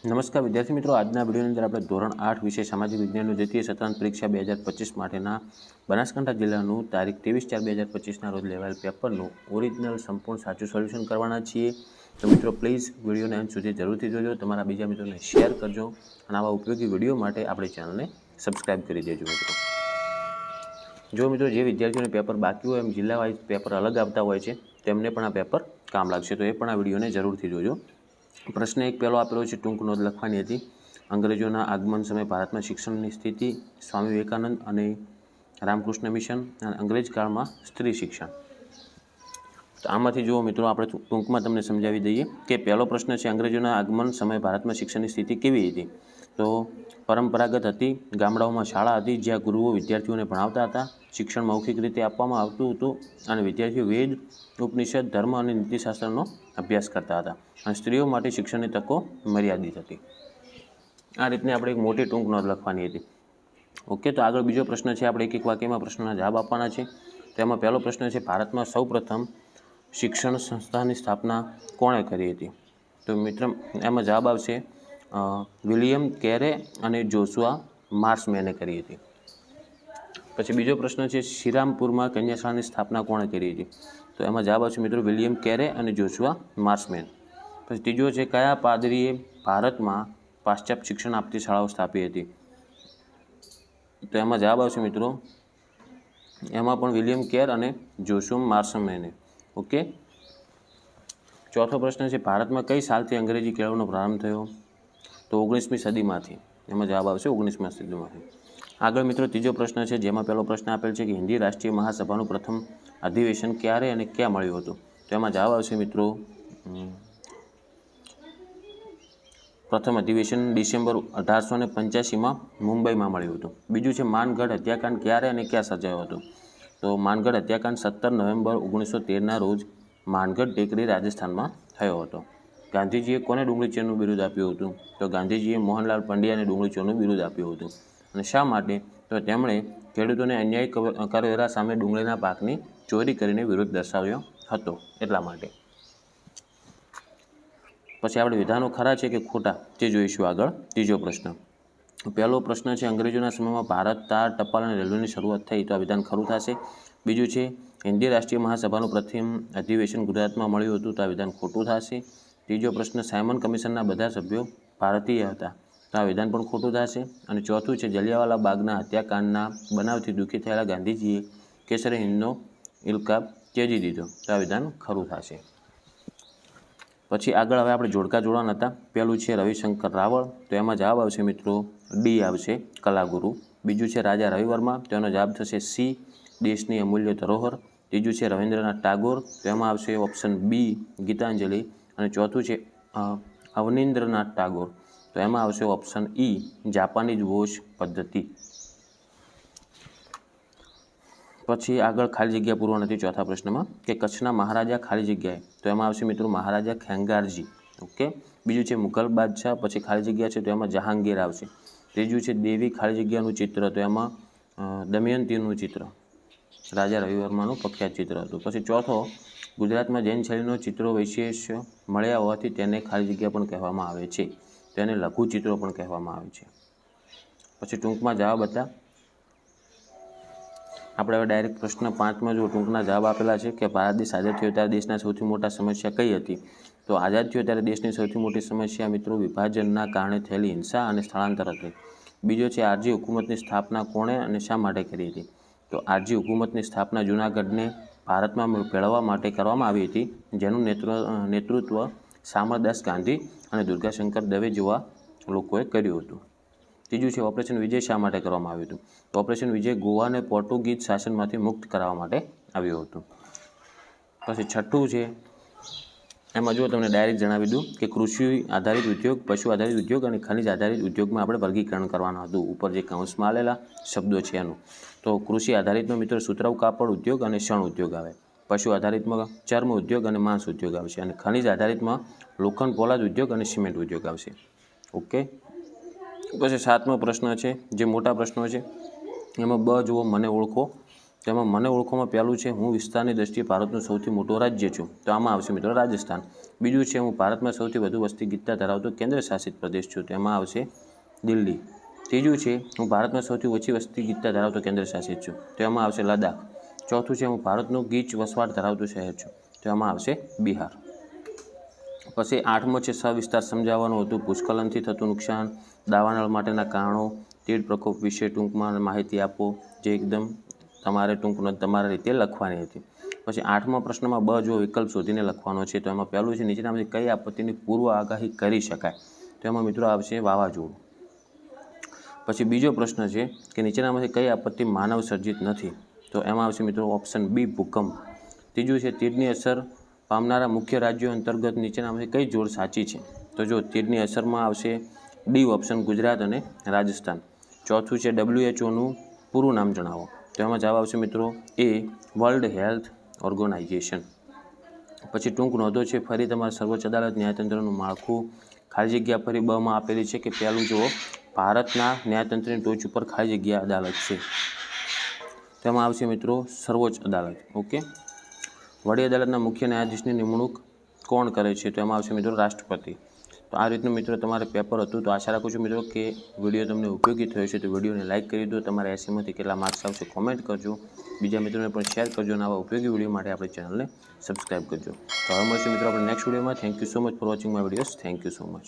નમસ્કાર, વિદ્યાર્થી મિત્રો. આજના વિડીયોની અંદર આપણે ધોરણ આઠ વિશે સામાજિક વિજ્ઞાનનું દ્વિતીય સત્રાંત પરીક્ષા બે હજાર પચીસ માટેના બનાસકાંઠા જિલ્લાનું તારીખ ત્રેવીસ ચાર બે હજાર પચીસના રોજ લેવાયેલ પેપરનું ઓરિજિનલ સંપૂર્ણ સાચું સોલ્યુશન કરવાના છીએ. તો મિત્રો, પ્લીઝ વિડીયોને અંત સુધી જરૂરથી જોજો. તમારા બીજા મિત્રોને શેર કરજો અને આવા ઉપયોગી વીડિયો માટે આપણી ચેનલને સબસ્ક્રાઇબ કરી દેજો મિત્રો. જો મિત્રો, જે વિદ્યાર્થીઓને પેપર બાકી હોય, એમ જિલ્લા વાઇઝ પેપર અલગ આવતા હોય છે, તેમને પણ આ પેપર કામ લાગશે. તો એ પણ આ વિડીયોને જરૂરથી જોજો. પ્રશ્ન એક પહેલો આપેલો છે ટૂંક નોંધ લખવાની હતી. અંગ્રેજોના આગમન સમયે ભારતમાં શિક્ષણની સ્થિતિ, સ્વામી વિવેકાનંદ અને રામકૃષ્ણ મિશન અને અંગ્રેજ કાળમાં સ્ત્રી શિક્ષણ. તો આમાંથી જુઓ મિત્રો, આપણે ટૂંકમાં તમને સમજાવી દઈએ કે પહેલો પ્રશ્ન છે, અંગ્રેજોના આગમન સમયે ભારતમાં શિક્ષણની સ્થિતિ કેવી હતી? તો પરંપરાગત હતી. ગામડાઓમાં શાળા હતી જ્યાં ગુરુઓ વિદ્યાર્થીઓને ભણાવતા હતા. શિક્ષણ મૌખિક રીતે આપવામાં આવતું હતું અને વિદ્યાર્થીઓ વેદ, ઉપનિષદ, ધર્મ અને નીતિશાસ્ત્રનો અભ્યાસ કરતા હતા અને સ્ત્રીઓ માટે શિક્ષણની તકો મર્યાદિત હતી. આ રીતની આપણે એક મોટી ટૂંક નોંધ લખવાની હતી. ઓકે, તો આગળ બીજો પ્રશ્ન છે. આપણે એક એક વાક્યમાં પ્રશ્નના જવાબ આપવાના છે. તેમાં પહેલો પ્રશ્ન છે, ભારતમાં સૌપ્રથમ શિક્ષણ સંસ્થાની સ્થાપના કોણે કરી હતી? તો મિત્ર, એમાં જવાબ આવશે વિલિયમ કેરે અને જોશુઆ માર્સમેને કરી હતી. પછી બીજો પ્રશ્ન છે, શ્રીરામપુરમાં કન્યાશાળાની સ્થાપના કોણે કરી હતી? તો એમાં જવાબ આવશે મિત્રો વિલિયમ કેરે અને જોશુઆ માર્સમેન પછી ત્રીજો છે, કયા પાદરીએ ભારતમાં પાશ્ચાત્ય શિક્ષણ આપતી શાળાઓ સ્થાપી હતી? તો એમાં જવાબ આવશે મિત્રો, એમાં પણ વિલિયમ કેર અને જોશુમ માર્સમેને ઓકે? ચોથો પ્રશ્ન છે, ભારતમાં કઈ સાલથી અંગ્રેજી કેળવવાનો પ્રારંભ થયો? તો ઓગણીસમી સદીમાંથી. એમાં જવાબ આવશે ઓગણીસમી સદીમાંથી. આગળ મિત્રો ત્રીજો પ્રશ્ન છે, જેમાં પહેલો પ્રશ્ન આપેલ છે કે હિન્દી રાષ્ટ્રીય મહાસભાનું પ્રથમ અધિવેશન ક્યારે અને ક્યાં મળ્યું હતું? તો એમાં જવાબ આવશે મિત્રો પ્રથમ અધિવેશન ડિસેમ્બર અઢારસો ને પંચ્યાસીમાં મુંબઈમાં મળ્યું હતું. બીજું છે, માનગઢ હત્યાકાંડ ક્યારે અને ક્યાં સર્જાયો હતો? તો માનગઢ હત્યાકાંડ સત્તર નવેમ્બર ઓગણીસો તેરના રોજ માનગઢ ટેકરી રાજસ્થાનમાં થયો હતો. ગાંધીજીએ કોને ડુંગળી ચોરનું બિરુદ આપ્યું હતું? તો ગાંધીજીએ મોહનલાલ પંડ્યાને ડુંગળી ચોરનું બિરુદ આપ્યું હતું. અને શા માટે? તો તેમણે ખેડૂતોને અન્યાય કરવેરા સામે ડુંગળીના પાકની ચોરી કરીને વિરોધ દર્શાવ્યો હતો. એટલા માટે. પછી આપણે વિધાનો ખરા છે કે ખોટા? તે જોઈશું આગળ. ત્રીજો પ્રશ્ન. પહેલો પ્રશ્ન છે, અંગ્રેજોના સમયમાં ભારત તાર, ટપાલ અને રેલવેની શરૂઆત થઈ તો આ વિધાન ખરું થશે? બીજું છે હિન્દી રાષ્ટ્રીય મહાસભાનું પ્રથમ અધિવેશન ગુજરાતમાં મળ્યું હતું તો આ વિધાન ખોટું થશે? ત્રીજો પ્રશ્ન, સાયમન કમિશનના બધા સભ્યો ભારતીય હતા. તો આ વિધાન પણ ખોટું થશે? અને ચોથું છે, જલિયાવાલા બાગના હત્યાકાંડના બનાવથી દુઃખી થયેલા ગાંધીજીએ કેસર હિંદનો ઇલકાબ ત્યજી દીધો. તો આ વિધાન ખરું થશે. પછી આગળ હવે આપણે જોડકા જોડાણ હતા. પહેલું છે, રવિશંકર રાવળ. તો એમાં જવાબ આવશે મિત્રો, ડી આવશે કલાગુરુ. બીજું છે, રાજા રવિવર્મા. તો જવાબ થશે સી, દેશની અમૂલ્ય ધરોહર. ત્રીજું છે, રવિન્દ્રનાથ ટાગોર. તો એમાં આવશે ઓપ્શન બી, ગીતાંજલિ અને ચોથું છે અવનીન્દ્રનાથ ટાગોર. તો એમાં આવશે ઓપ્શન ઈ જાપાનીઝ વોશ પદ્ધતિ. પછી આગળ ખાલી જગ્યા પૂરવા નથી ચોથા પ્રશ્નમાં, કે કચ્છના મહારાજા ખાલી જગ્યાએ. તો એમાં આવશે મિત્રો મહારાજા ખેંગારજી. ઓકે? બીજું છે મુઘલ બાદશાહ, પછી ખાલી જગ્યા છે તો એમાં જહાંગીર આવશે. ત્રીજું છે દેવી ખાલી જગ્યાનું ચિત્ર, તો એમાં દમયંતીનું ચિત્ર. રાજા રવિવર્માનું પ્રખ્યાત ચિત્ર હતું. પછી ચોથો ગુજરાતમાં જૈન શૈલીનો ચિત્રો વિશેષ મળ્યા હોવાથી તેને ખાલી જગ્યા પણ કહેવામાં આવે છે. તેને લઘુ ચિત્રો પણ કહેવામાં આવે છે. પછી ટૂંકમાં જવાબ હતા. આપણે હવે ડાયરેક્ટ પ્રશ્ન પાંચમાં જો ટૂંકના જવાબ આપેલા છે કે ભારત દેશ આઝાદ થયો ત્યારે દેશના સૌથી મોટા સમસ્યા કઈ હતી? તો આઝાદ થયો ત્યારે દેશની સૌથી મોટી સમસ્યા મિત્રો વિભાજનના કારણે થયેલી હિંસા અને સ્થળાંતર હતી. બીજો છે આરજી હુકુમતની સ્થાપના કોણે અને શા માટે કરી હતી? તો આરજી હુકુમતની સ્થાપના જૂનાગઢને ભારતમાં મેળવવા માટે કરવામાં આવી હતી. જેનું નેતૃ નેતૃત્વ શામળદાસ ગાંધી અને દુર્ગાશંકર દવે જેવા લોકોએ કર્યું હતું. ત્રીજું છે, ઓપરેશન વિજય શા માટે કરવામાં આવ્યું હતું? તો ઓપરેશન વિજય ગોવાને પોર્ટુગીઝ શાસનમાંથી મુક્ત કરાવવા માટે આવ્યું હતું. પછી છઠ્ઠું છે, એમાં જો તમને ડાયરેક્ટ જણાવી દઉં કે કૃષિ આધારિત ઉદ્યોગ, પશુ આધારિત ઉદ્યોગ અને ખનિજ આધારિત ઉદ્યોગમાં આપણે વર્ગીકરણ કરવાનું હતું. ઉપર જે કૌંસમાં આવેલા શબ્દો છે એનું. તો કૃષિ આધારિતમાં મિત્રો સુતરાઉ કાપડ ઉદ્યોગ અને શણ ઉદ્યોગ આવે. પશુ આધારિતમાં ચર્મ ઉદ્યોગ અને માંસ ઉદ્યોગ આવશે અને ખનિજ આધારિતમાં લોખંડ, પોલાદ ઉદ્યોગ અને સિમેન્ટ ઉદ્યોગ આવશે. ઓકે? પછી સાતમો પ્રશ્ન છે, જે મોટા પ્રશ્નો છે, એમાં બ જુઓ, મને ઓળખો. તેમાં મને ઓળખોમાં પહેલું છે, હું વિસ્તારની દ્રષ્ટિએ ભારતનું સૌથી મોટું રાજ્ય છું. તો આમાં આવશે મિત્રો રાજસ્થાન. બીજું છે, હું ભારતમાં સૌથી વધુ વસ્તી ગીતતા ધરાવતો કેન્દ્ર શાસિત પ્રદેશ છું. તેમાં આવશે દિલ્હી. ત્રીજું છે, હું ભારતમાં સૌથી ઓછી વસ્તી ગીતતા ધરાવતો કેન્દ્ર શાસિત છું. તેમાં આવશે લદ્દાખ. ચોથું છે, હું ભારતનું ગીચ વસવાટ ધરાવતું શહેર છું. તેમાં આવશે બિહાર. પછી આઠમો છે, સવિસ્તાર સમજાવવાનું હતું. ભૂસ્ખલનથી થતું નુકસાન, દાવાનળ માટેના કારણો, તીડ પ્રકોપ વિશે ટૂંકમાં માહિતી આપો, જે એકદમ તમારે ટૂંક તમારા રીતે લખવાની હતી. પછી આઠમા પ્રશ્નમાં બ જો વિકલ્પ શોધીને લખવાનો છે. તો એમાં પહેલું છે, નીચેનામાંથી કઈ આપત્તિની પૂર્વ આગાહી કરી શકાય. તો એમાં મિત્રો આવશે વાવાઝોડું. પછી બીજો પ્રશ્ન છે કે નીચેનામાંથી કઈ આપત્તિ માનવ સર્જિત નથી? તો એમાં આવશે મિત્રો ઓપ્શન બી ભૂકંપ. ત્રીજું છે તીડની અસર પામનારા મુખ્ય રાજ્યો અંતર્ગત નીચેનામાંથી કઈ જોડ સાચી છે? તો જો તીડની અસરમાં આવશે ડી ઓપ્શન ગુજરાત અને રાજસ્થાન. ચોથું છે ડબ્લ્યુએચઓનું પૂરું નામ જણાવો. તો એમાં જવાબ આવશે મિત્રો એ વર્લ્ડ હેલ્થ ઓર્ગેનાઇઝેશન પછી ટૂંક નોંધો છે, ફરી તમારે સર્વોચ્ચ અદાલત ન્યાયતંત્રનું માળખું ખાલી જગ્યા ફરી બમાં આપેલી છે કે પહેલું જુઓ ભારતના ન્યાયતંત્રની ટોચ ઉપર ખાલી જગ્યા અદાલત છે. તેમાં આવશે મિત્રો સર્વોચ્ચ અદાલત, ઓકે? વડી અદાલતના મુખ્ય ન્યાયાધીશની નિમણૂક કોણ કરે છે? તો એમાં આવશે મિત્રો રાષ્ટ્રપતિ. તો આ રીતનું મિત્રો તમારે પેપર હતું, તો આશા રાખું છું મિત્રો કે વીડિયો તમને ઉપયોગી થયો છે તો વિડીયોને લાઇક કરી દો, તમારા એસીમાંથી કેટલા માર્ક્સ આવશે કોમેન્ટ કરજો. બીજા મિત્રોને પણ શેર કરજો અને આવા ઉપયોગી વીડિયો માટે આપણી ચેનલને સબસ્ક્રાઇબ કરજો. તો હવે મળશે મિત્રો આપણે નેક્સ્ટ વિડીયોમાં. Thank you so much for watching my videos thank you so much